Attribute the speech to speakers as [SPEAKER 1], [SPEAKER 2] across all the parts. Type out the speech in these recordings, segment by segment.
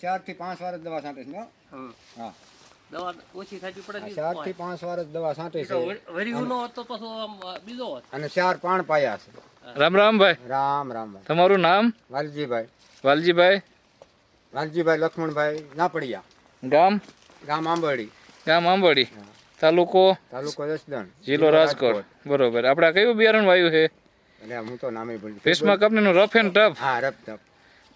[SPEAKER 1] ચારથી પાંચ વાર જ દવા છાંટે છે હા.
[SPEAKER 2] દવા ઓછી થાતી પડે
[SPEAKER 1] ચારથી પાંચ વાર જ દવા છાંટે છે.
[SPEAKER 2] વર- વરિયું નો હોત તો પાછો બીજો
[SPEAKER 1] અને ચાર પાણ પાયા છે.
[SPEAKER 3] રામ રામ ભાઈ.
[SPEAKER 1] રામ રામ ભાઈ.
[SPEAKER 3] તમારું નામ?
[SPEAKER 1] વાલજીભાઈ.
[SPEAKER 3] વાલજીભાઈ.
[SPEAKER 1] વાલજીભાઈ લક્ષ્મણભાઈ નાપડિયા.
[SPEAKER 3] ગામ?
[SPEAKER 1] ગામ આંબરડી.
[SPEAKER 3] ગામ આંબડી તાલુકો?
[SPEAKER 1] તાલુકો જસદણ.
[SPEAKER 3] જિલ્લો રાજકોટ. બરોબર. આપણે કયું બિયારણ વાયુ છે?
[SPEAKER 1] એટલે હું તો નામે ભૂલી
[SPEAKER 3] ભીષ્મા કંપનીનું રફ એન્ડ ટફ
[SPEAKER 1] હા રફ તપ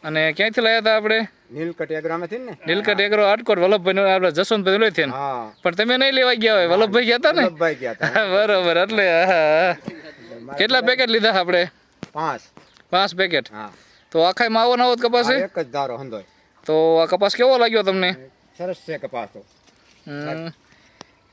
[SPEAKER 3] અને ક્યાંથી લાયા હતા આપણે?
[SPEAKER 1] નીલકંઠ એગ્રામાંથી ને?
[SPEAKER 3] નીલકંઠ એગ્રો આટકોટ વલ્લભભાઈ આપણે જસવંતભાઈ લોહી થઈને
[SPEAKER 1] હા.
[SPEAKER 3] પણ તમે નહીં લેવા ગયા હોય? વલ્લભભાઈ ગયા હતા ને?
[SPEAKER 1] વલ્લભભાઈ ગયા હતા.
[SPEAKER 3] બરોબર એટલે. કેટલા પેકેટ લીધા આપણે?
[SPEAKER 1] પાંચ.
[SPEAKER 3] પાંચ પેકેટ?
[SPEAKER 1] હા.
[SPEAKER 3] તો આખાય માવો ના હોત કપાસ
[SPEAKER 1] એક જ ધારો હંધોય.
[SPEAKER 3] તો આ કપાસ કેવો લાગ્યો તમને?
[SPEAKER 1] સરસ છે કપાસ તો.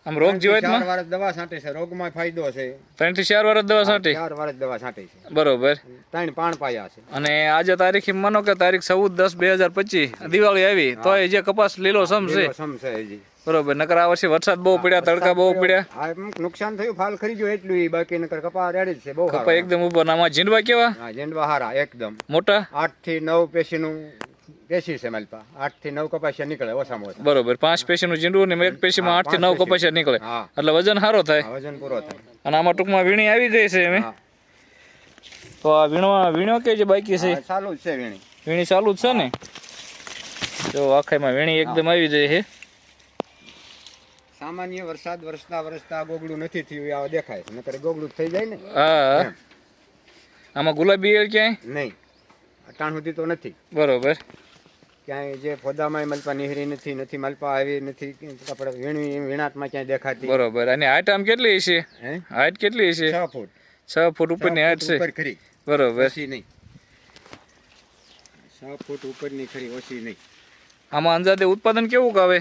[SPEAKER 3] આમ રોગ જીવાતમાં?
[SPEAKER 1] ચાર વાર દવા છાંટે છે. રોગમાં ફાયદો છે.
[SPEAKER 3] ત્રણથી ચાર વાર દવા છાંટી?
[SPEAKER 1] ચાર વાર દવા છાંટે છે.
[SPEAKER 3] બરોબર.
[SPEAKER 1] ત્રણ પાણ પાયા છે.
[SPEAKER 3] અને આજે તારીખ માનો કે તારીખ ચૌદ દસ બે હજાર પચીસ. દિવાળી આવી તો એ જે કપાસ લીલો સમ છે.
[SPEAKER 1] સમ છે હજી.
[SPEAKER 3] બરોબર નકર આ વર્ષે વરસાદ બહુ પડ્યા તડકા બહુ પડ્યા.
[SPEAKER 1] નુકસાન થયું ફાલ ખરી ગયો એટલું બાકી નકર કપા રેડી જ છે બહુ
[SPEAKER 3] કપા એકદમ ઉપર આમાં જીંડવા કેવા?
[SPEAKER 1] હા જેંડવા હારા એકદમ.
[SPEAKER 3] મોટા?
[SPEAKER 1] આઠથી નવ પેશીનું પેશી છે મારી પાસે. આઠથી નવ કપાસિયા નીકળે ઓછામાં ઓછા.
[SPEAKER 3] બરોબર. પાંચ પેશીનું ઝીંડવું ને એક પેશીમાં આઠથી નવ કપાસિયા નીકળે. એટલે વજન સારો થાય.
[SPEAKER 1] વજન પૂરો થાય.
[SPEAKER 3] અને આમાં ટૂંકમાં વીણી આવી ગઈ છે એમ. તો આ વીણવા વીણો કે જે બાકી છે?
[SPEAKER 1] ચાલુ જ છે વીણી.
[SPEAKER 3] વીણી ચાલુ જ છે ને? જો આખામાં વીણી એકદમ આવી જાય છે.
[SPEAKER 1] સામાન્ય વરસાદ વરસતા વરસતા ગોગડું નથી થયું આવા દેખાય નકર ગોગડું થઈ જાય ને?
[SPEAKER 3] હા આમાં ગુલાબી ક્યાંય?
[SPEAKER 1] નહીં. અટાણ સુધી તો નથી.
[SPEAKER 3] બરોબર.
[SPEAKER 1] ક્યાંય જે ફોદામાં મલપા નીહરી નથી નથી મલપા આવી નથી આપણે વીણવી વીણાટમાં ક્યાંય દેખાતી
[SPEAKER 3] બરોબર. અને હાઈટ આમ કેટલી છે હાઈટ કેટલી છે
[SPEAKER 1] છ ફૂટ.
[SPEAKER 3] છ ફૂટ ઉપરની હાઈટ છે.
[SPEAKER 1] ખરી.
[SPEAKER 3] બરોબર.
[SPEAKER 1] ઓછી નહીં. છ ફૂટ ઉપરની ખરી ઓછી નહીં.
[SPEAKER 3] આમાં અંદાજે ઉત્પાદન કેવું આવે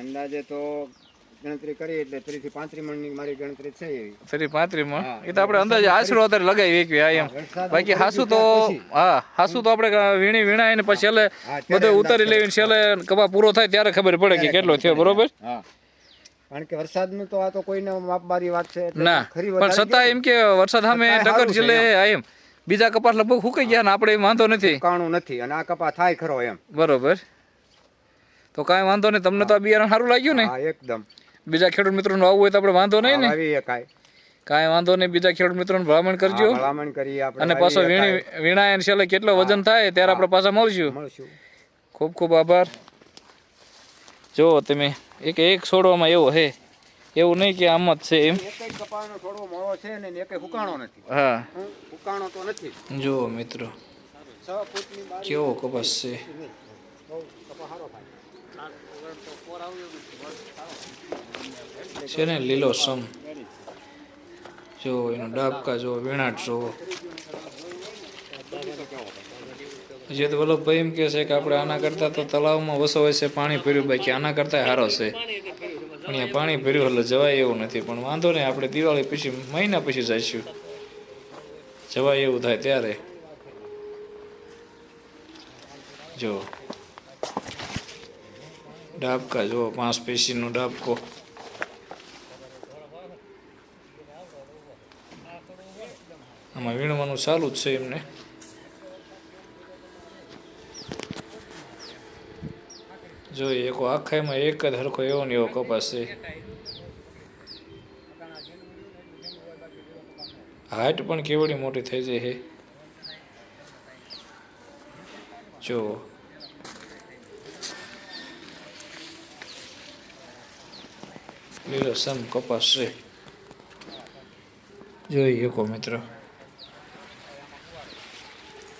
[SPEAKER 1] અંદાજે તો ગણતરી કરી એટલે ત્રીસથી પાંત્રીસ મણની મારી ગણતરી છે એવી.
[SPEAKER 3] ત્રીસ પાંત્રીસ
[SPEAKER 1] મણ?
[SPEAKER 3] એ તો આપણે અંદાજે આશરો અત્યારે લગાવી એકવી આ એમ. બાકી હાસુ તો. હા હાસુ તો આપણે વીણી વીણાય ને પછી
[SPEAKER 1] એટલે
[SPEAKER 3] બધું ઉતારી લેવીને છેલ્લે કપા પૂરો થાય ત્યારે ખબર પડે કે કેટલો થયો બરોબર?
[SPEAKER 1] હા. કારણ કે વરસાદનું તો આ તો કોઈને માપબારી વાત છે
[SPEAKER 3] ના પણ છતાં એમ કે વરસાદ સામે
[SPEAKER 1] છતાંય
[SPEAKER 3] જિલ્લે એમ. બીજા કપાસ લગભગ સુકાઈ ગયા ને આપણે વાંધો નથી.
[SPEAKER 1] કાણું નથી અને આ કપા થાય ખરો એમ.
[SPEAKER 3] બરોબર. તો કાંઈ વાંધો નહીં તમને તો આ બિયારણ સારું લાગ્યું ને?
[SPEAKER 1] એકદમ.
[SPEAKER 3] બીજા ખેડૂત મિત્રોને આવવું હોય તો આપણે વાંધો નહીં ને?
[SPEAKER 1] આવી
[SPEAKER 3] કાંઈ. વાંધો નહીં બીજા ખેડૂત મિત્રોને ભલામણ કરજો.
[SPEAKER 1] ભલામણ કરી
[SPEAKER 3] અને પાછો વીણી. વીણાય છેલ્લે કેટલો વજન થાય ત્યારે આપણે પાછા મળશું. ખૂબ ખૂબ આભાર. જો તમે એક એક છોડવામાં એવો હે. એવું નહીં કે આમ જ છે એમ.
[SPEAKER 1] એક જ મોળો છે ને એક હુકાણો નથી.
[SPEAKER 3] હા.
[SPEAKER 1] હુકાણો તો નથી.
[SPEAKER 3] જુઓ મિત્રો
[SPEAKER 1] છ
[SPEAKER 3] કેવો કપાસ છે.
[SPEAKER 1] બહુ સારો
[SPEAKER 3] છે ને, લીલો સમ. જો એનો ડાબકા જો, વીણાટ જો. જે તો વલ્લભભાઈ એમ કહે છે કે આપણે આના કરતાં તો તળાવમાં વસો છે, પાણી ભર્યું, બાકી આના કરતાં સારો છે. પણ અહીંયા પાણી ભર્યું એટલે જવાય એવું નથી. પણ વાંધો નહીં, આપણે દિવાળી પછી, મહિના પછી જઈશું. જવાય એવું થાય ત્યારે. જો. ડાબકા, જુઓ, પાંચ પેશીનો ડાબકો. આમાં વીણવાનું ચાલુ જ છે એમને. જોઈએ, એક આખામાં એક જ હરખો એવો ને એવો કપાસ છે. હાઈટ પણ કેવડી મોટી થઈ જાય છે જો લીલો સમ કપાસ છે. જોઈ શકો મિત્રો.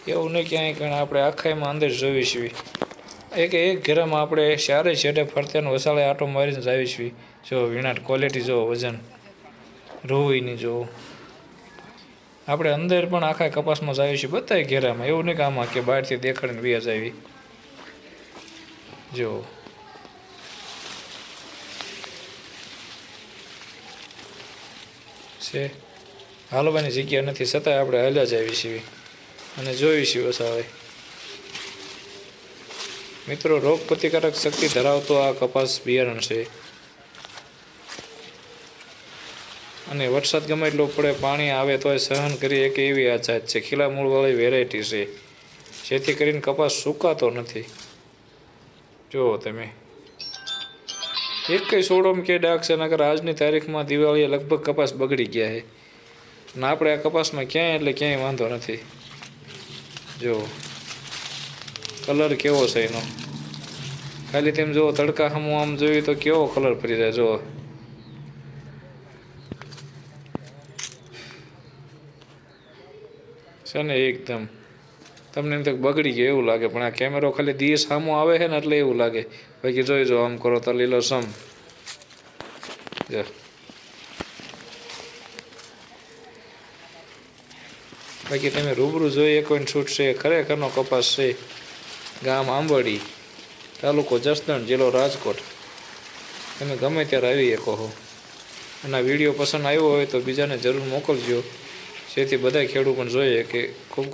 [SPEAKER 3] એવું નહીં ક્યાંય કારણ આપણે આખાઈમાં અંદર જોઈ છીએ એક એક ઘેરામાં આપણે ચારે છેડે ફરતે વસાળે આટો મારીને જાવી છીએ. જો વિનાટ ક્વોલિટી જો વજન, રોવીની જોવો આપણે અંદર પણ આખા કપાસમાં જાવી છીએ બધા ઘેરામાં. એવું નહીં કે આમાં કે બહારથી દેખાડીને વ્યાજ આવી. જો. છે. હાલવાની જગ્યા નથી, છતાંય આપણે હાલ્યા જ આવી છીએ. અને જોઈ છીએ હવે મિત્રો, રોગ પ્રતિકારક શક્તિ ધરાવતો આ કપાસ બિયારણ છે. અને વરસાદ ગમે એટલો પડે, પાણી આવે તોય સહન કરી એક એવી આ જાત છે. ખીલા મૂળવાળી વેરાયટી છે. જેથી કરીને કપાસ સુકાતો નથી. જુઓ તમે. એક કઈ સોડોમ કે ડાક છે, નકર આજની તારીખમાં દિવાળીએ લગભગ કપાસ બગડી ગયા છે. અને આપણે આ કપાસમાં ક્યાંય એટલે ક્યાંય વાંધો નથી. જો, કલર કેવો છે એનો? ખાલી તેમ જુઓ તડકા સામું આમ જોઈએ તો કેવો કલર ફરી જાય જુઓ છે ને એકદમ તમને એમ થાય બગડી ગયો, એવું લાગે. પણ આ કેમેરો ખાલી દિવસ સામો આવે છે ને એટલે એવું લાગે. બાકી જોઈ જો આમ કરો તો લીલો સમ. બાકી તમે રૂબરૂ જોઈ એક શૂટ છે. ખરેખરનો કપાસ છે. ગામ આંબડી તાલુકો જસદણ, જિલ્લો રાજકોટ. તમે ગમે ત્યારે આવી શકો છો અને વીડિયો પસંદ આવ્યો હોય તો બીજાને જરૂર મોકલજો. જેથી બધા ખેડૂત પણ જોઈએ કે ખૂબ